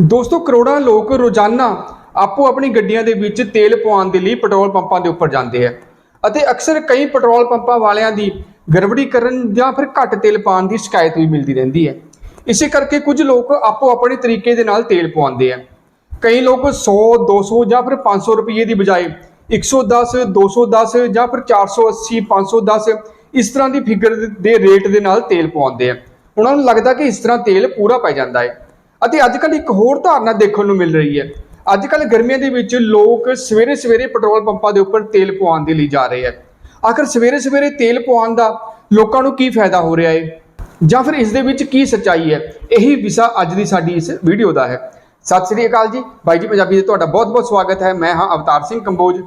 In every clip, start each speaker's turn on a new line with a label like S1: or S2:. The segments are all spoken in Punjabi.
S1: ਦੋਸਤੋ, ਕਰੋੜਾਂ ਲੋਕ ਰੋਜ਼ਾਨਾ ਆਪੋ ਆਪਣੀ ਗੱਡੀਆਂ ਦੇ ਵਿੱਚ ਤੇਲ ਪਵਾਉਣ ਦੇ ਲਈ ਪੈਟਰੋਲ ਪੰਪਾਂ ਦੇ ਉੱਪਰ ਜਾਂਦੇ ਆ। ਅਤੇ ਅਕਸਰ ਕਈ ਪੈਟਰੋਲ ਪੰਪਾਂ ਵਾਲਿਆਂ ਦੀ ਗੜਬੜੀ ਕਰਨ ਜਾਂ ਫਿਰ ਘੱਟ ਤੇਲ ਪਾਉਣ ਦੀ ਸ਼ਿਕਾਇਤ ਵੀ ਮਿਲਦੀ ਰਹਿੰਦੀ ਹੈ। ਇਸੇ ਕਰਕੇ ਕੁਝ ਲੋਕ ਆਪੋ ਆਪਣੇ ਤਰੀਕੇ ਦੇ ਨਾਲ ਤੇਲ ਪਵਾਉਂਦੇ ਆ। ਕਈ ਲੋਕ 100 200 ਜਾਂ ਫਿਰ 500 ਰੁਪਏ ਦੀ ਬਜਾਏ 110 210 ਜਾਂ ਫਿਰ 480 510 ਇਸ ਤਰ੍ਹਾਂ ਦੀ ਫਿਗਰ ਦੇ ਰੇਟ ਦੇ ਨਾਲ ਤੇਲ ਪਵਾਉਂਦੇ ਆ। ਉਹਨਾਂ ਨੂੰ ਲੱਗਦਾ ਕਿ ਇਸ ਤਰ੍ਹਾਂ ਤੇਲ ਪੂਰਾ ਪੈ ਜਾਂਦਾ ਹੈ। ਅਤੇ ਅੱਜ ਕੱਲ੍ਹ ਇੱਕ ਹੋਰ ਧਾਰਨਾ ਦੇਖਣ ਨੂੰ ਮਿਲ ਰਹੀ ਹੈ। ਅੱਜ ਕੱਲ੍ਹ ਗਰਮੀਆਂ ਦੇ ਵਿੱਚ ਲੋਕ ਸਵੇਰੇ ਸਵੇਰੇ ਪੈਟਰੋਲ ਪੰਪਾਂ ਦੇ ਉੱਪਰ ਤੇਲ ਪਵਾਉਣ ਦੇ ਲਈ ਜਾ ਰਹੇ ਹੈ। ਆਖਰ ਸਵੇਰੇ ਸਵੇਰੇ ਤੇਲ ਪਵਾਉਣ ਦਾ ਲੋਕਾਂ ਨੂੰ ਕੀ ਫਾਇਦਾ ਹੋ ਰਿਹਾ ਹੈ? ਜਾਂ ਫਿਰ ਇਸ ਦੇ ਵਿੱਚ ਕੀ ਸੱਚਾਈ ਹੈ? ਇਹੀ ਵਿਸ਼ਾ ਅੱਜ ਦੀ ਸਾਡੀ ਇਸ ਵੀਡੀਓ ਦਾ ਹੈ। ਸਤਿ ਸ੍ਰੀ ਅਕਾਲ ਜੀ। ਬਾਈ ਜੀ ਪੰਜਾਬੀ ਦੇ ਤੁਹਾਡਾ ਬਹੁਤ-ਬਹੁਤ ਸਵਾਗਤ ਹੈ। ਮੈਂ ਹਾਂ ਅਵਤਾਰ ਸਿੰਘ ਕੰਬੋਜ।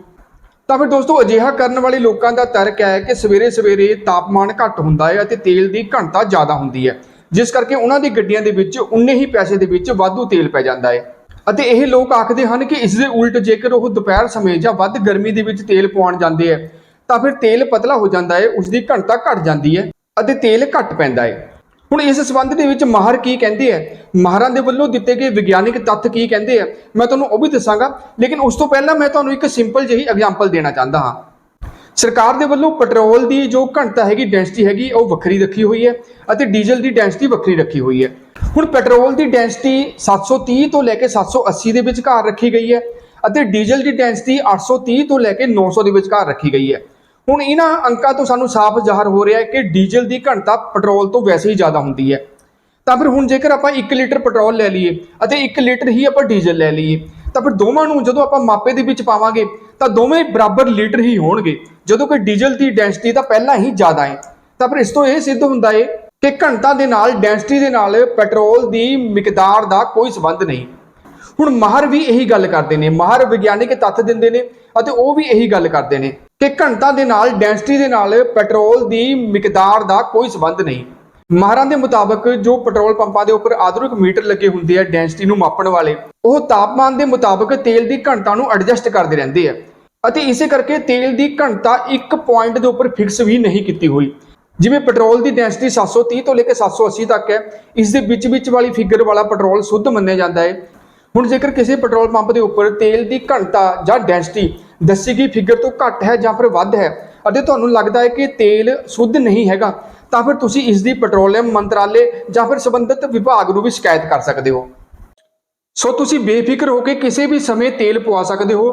S1: ਤਾਂ ਫਿਰ ਦੋਸਤੋ, ਅਜਿਹਾ ਕਰਨ ਵਾਲੇ ਲੋਕਾਂ ਦਾ ਤਰਕ ਹੈ ਕਿ ਸਵੇਰੇ ਸਵੇਰੇ ਤਾਪਮਾਨ ਘੱਟ ਹੁੰਦਾ ਹੈ ਅਤੇ ਤੇਲ ਦੀ ਘਣਤਾ ਜ਼ਿਆਦਾ ਹੁੰਦੀ ਹੈ। ਜਿਸ ਕਰਕੇ ਉਹਨਾਂ ਦੀ ਗੱਡੀਆਂ ਦੇ ਵਿੱਚ, ਉਨੇ ਹੀ ਪੈਸੇ ਦੇ ਵਿੱਚ ਵਾਧੂ ਤੇਲ ਪੈ ਜਾਂਦਾ ਹੈ ਅਤੇ ਇਹ ਲੋਕ ਆਖਦੇ ਹਨ ਕਿ ਇਸ ਦੇ ਉਲਟ ਜੇਕਰ ਉਹ ਦੁਪਹਿਰ ਸਮੇਂ ਜਾਂ ਵੱਧ ਗਰਮੀ ਦੇ ਵਿੱਚ ਤੇਲ ਪਵਾਉਣ ਜਾਂਦੇ ਹੈ ਤਾਂ ਫਿਰ ਤੇਲ ਪਤਲਾ ਹੋ ਜਾਂਦਾ ਹੈ ਉਸ ਦੀ ਘਣਤਾ ਘਟ ਜਾਂਦੀ ਹੈ ਅਤੇ ਤੇਲ ਘੱਟ ਪੈਂਦਾ ਹੈ ਹੁਣ ਇਸ ਸੰਬੰਧ ਦੇ ਵਿੱਚ ਮਾਹਰ ਕੀ ਕਹਿੰਦੇ ਆ ਮਾਹਰਾਂ ਦੇ ਵੱਲੋਂ ਦਿੱਤੇ ਗਏ ਵਿਗਿਆਨਿਕ ਤੱਥ ਕੀ ਕਹਿੰਦੇ ਆ ਮੈਂ ਤੁਹਾਨੂੰ ਉਹ ਵੀ ਦੱਸਾਂਗਾ, ਲੇਕਿਨ ਉਸ ਤੋਂ ਪਹਿਲਾਂ ਮੈਂ ਤੁਹਾਨੂੰ ਇੱਕ ਸਿੰਪਲ ਜਿਹੀ ਐਗਜ਼ਾਮਪਲ ਦੇਣਾ ਚਾਹੁੰਦਾ ਹਾਂ। ਸਰਕਾਰ ਦੇ ਵੱਲੋਂ ਪੈਟਰੋਲ ਦੀ ਜੋ ਘਣਤਾ ਹੈਗੀ ਡੈਂਸਿਟੀ ਹੈਗੀ, ਉਹ ਵੱਖਰੀ ਰੱਖੀ ਹੋਈ ਹੈ ਅਤੇ ਡੀਜ਼ਲ ਦੀ ਡੈਂਸਿਟੀ ਵੱਖਰੀ ਰੱਖੀ ਹੋਈ ਹੈ। ਹੁਣ ਪੈਟਰੋਲ ਦੀ ਡੈਂਸਿਟੀ 730 ਤੋਂ ਲੈ ਕੇ 780 ਦੇ ਵਿਚਕਾਰ ਰੱਖੀ ਗਈ ਹੈ ਅਤੇ ਡੀਜ਼ਲ ਦੀ ਡੈਂਸਿਟੀ 830 ਤੋਂ ਲੈ ਕੇ 900 ਦੇ ਵਿਚਕਾਰ ਰੱਖੀ ਗਈ ਹੈ। ਹੁਣ ਇਹਨਾਂ ਅੰਕਾਂ ਤੋਂ ਸਾਨੂੰ ਸਾਫ਼ ਜ਼ਾਹਰ ਹੋ ਰਿਹਾ ਹੈ ਕਿ ਡੀਜ਼ਲ ਦੀ ਘਣਤਾ ਪੈਟਰੋਲ ਤੋਂ ਵੈਸੇ ਹੀ ਜ਼ਿਆਦਾ ਹੁੰਦੀ ਹੈ। ਤਾਂ ਫਿਰ ਹੁਣ ਜੇਕਰ ਆਪਾਂ 1 ਲੀਟਰ ਪੈਟਰੋਲ ਲੈ ਲਈਏ ਅਤੇ 1 ਲੀਟਰ ਹੀ ਆਪਾਂ ਡੀਜ਼ਲ ਲੈ ਲਈਏ ਤਾਂ ਫਿਰ ਦੋਵਾਂ ਨੂੰ ਜਦੋਂ ਆਪਾਂ ਮਾਪੇ ਦੇ ਵਿੱਚ ਪਾਵਾਂਗੇ, ਤਾਂ ਦੋਵੇਂ ਬਰਾਬਰ ਲੀਟਰ ਹੀ ਹੋਣਗੇ। ਜਦੋਂ ਕਿ ਡੀਜ਼ਲ ਦੀ ਡੈਂਸਿਟੀ ਤਾਂ ਪਹਿਲਾਂ ਹੀ ਜ਼ਿਆਦਾ ਹੈ। ਤਾਂ ਫਿਰ ਇਸ ਤੋਂ ਇਹ ਸਿੱਧ ਹੁੰਦਾ ਹੈ ਕਿ ਘਣਤਾ ਦੇ ਨਾਲ ਡੈਂਸਿਟੀ ਦੇ ਨਾਲ ਪੈਟਰੋਲ ਦੀ ਮਿਕਦਾਰ ਦਾ ਕੋਈ ਸੰਬੰਧ ਨਹੀਂ। ਹੁਣ ਮਾਹਰ ਵੀ ਇਹੀ ਗੱਲ ਕਰਦੇ ਨੇ। ਮਾਹਰ ਵਿਗਿਆਨਿਕ ਤੱਥ ਦਿੰਦੇ ਨੇ ਅਤੇ ਉਹ ਵੀ ਇਹੀ ਗੱਲ ਕਰਦੇ ਨੇ ਕਿ ਘਣਤਾ ਦੇ ਨਾਲ ਡੈਂਸਿਟੀ ਦੇ ਨਾਲ ਪੈਟਰੋਲ ਦੀ ਮਿਕਦਾਰ ਦਾ ਕੋਈ ਸੰਬੰਧ ਨਹੀਂ। ਮਾਹਰਾਂ ਦੇ ਮੁਤਾਬਕ ਜੋ ਪੈਟਰੋਲ ਪੰਪਾਂ ਦੇ ਉੱਪਰ ਆਧੁਨਿਕ ਮੀਟਰ ਲੱਗੇ ਹੁੰਦੇ ਆ ਡੈਂਸਿਟੀ ਨੂੰ ਮਾਪਣ ਵਾਲੇ, ਉਹ ਤਾਪਮਾਨ ਦੇ ਮੁਤਾਬਕ ਤੇਲ ਦੀ ਘਣਤਾ ਨੂੰ ਐਡਜਸਟ ਕਰਦੇ ਰਹਿੰਦੇ ਆ। ਅਤੇ ਇਸੇ ਕਰਕੇ ਤੇਲ ਦੀ ਘਣਤਾ ਇੱਕ ਪੁਆਇੰਟ ਦੇ ਉੱਪਰ ਫਿਕਸ ਵੀ ਨਹੀਂ ਕੀਤੀ ਹੋਈ। ਜਿਵੇਂ ਪੈਟਰੋਲ ਦੀ ਡੈਂਸਿਟੀ 730 ਤੋਂ ਲੈ ਕੇ 780 ਤੱਕ ਹੈ, ਇਸ ਦੇ ਵਿੱਚ ਵਿੱਚ ਵਾਲੀ ਫਿਗਰ ਵਾਲਾ ਪੈਟਰੋਲ ਸ਼ੁੱਧ ਮੰਨਿਆ ਜਾਂਦਾ ਹੈ। ਹੁਣ ਜੇਕਰ ਕਿਸੇ ਪੈਟਰੋਲ ਪੰਪ ਦੇ ਉੱਪਰ ਤੇਲ ਦੀ ਘਣਤਾ ਜਾਂ ਡੈਂਸਿਟੀ ਦੱਸੀ ਗਈ ਫਿਗਰ ਤੋਂ ਘੱਟ ਹੈ ਜਾਂ ਫਿਰ ਵੱਧ ਹੈ ਅਤੇ ਤੁਹਾਨੂੰ ਲੱਗਦਾ ਹੈ ਕਿ ਤੇਲ ਸ਼ੁੱਧ ਨਹੀਂ ਹੈਗਾ, ਤਾਂ ਫਿਰ ਤੁਸੀਂ ਇਸ ਦੀ ਪੈਟਰੋਲੀਅਮ ਮੰਤਰਾਲੇ ਜਾਂ ਫਿਰ ਸੰਬੰਧਿਤ ਵਿਭਾਗ ਨੂੰ ਵੀ ਸ਼ਿਕਾਇਤ ਕਰ ਸਕਦੇ ਹੋ। ਸੋ ਤੁਸੀਂ ਬੇਫਿਕਰ ਹੋ ਕੇ ਕਿਸੇ ਵੀ ਸਮੇਂ ਤੇਲ ਪਵਾ ਸਕਦੇ ਹੋ।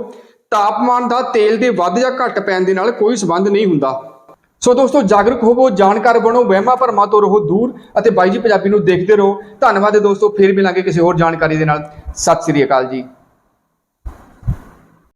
S1: ਤਾਪਮਾਨ ਦਾ ਤੇਲ ਦੇ ਵੱਧ ਜਾਂ ਘੱਟ ਪੈਣ ਦੇ ਨਾਲ ਕੋਈ ਸੰਬੰਧ ਨਹੀਂ ਹੁੰਦਾ। ਸੋ ਦੋਸਤੋ, ਜਾਗਰੂਕ ਹੋਵੋ, ਜਾਣਕਾਰ ਬਣੋ, ਵਹਿਮਾਂ ਭਰਮਾਂ ਤੋਂ ਰਹੋ ਦੂਰ ਅਤੇ ਬਾਈ ਜੀ ਪੰਜਾਬੀ ਨੂੰ ਦੇਖਦੇ ਰਹੋ। ਧੰਨਵਾਦ ਹੈ ਦੋਸਤੋ, ਫੇਰ ਮਿਲਾਂਗੇ ਕਿਸੇ ਹੋਰ ਜਾਣਕਾਰੀ ਦੇ ਨਾਲ। ਸਤਿ ਸ੍ਰੀ ਅਕਾਲ ਜੀ।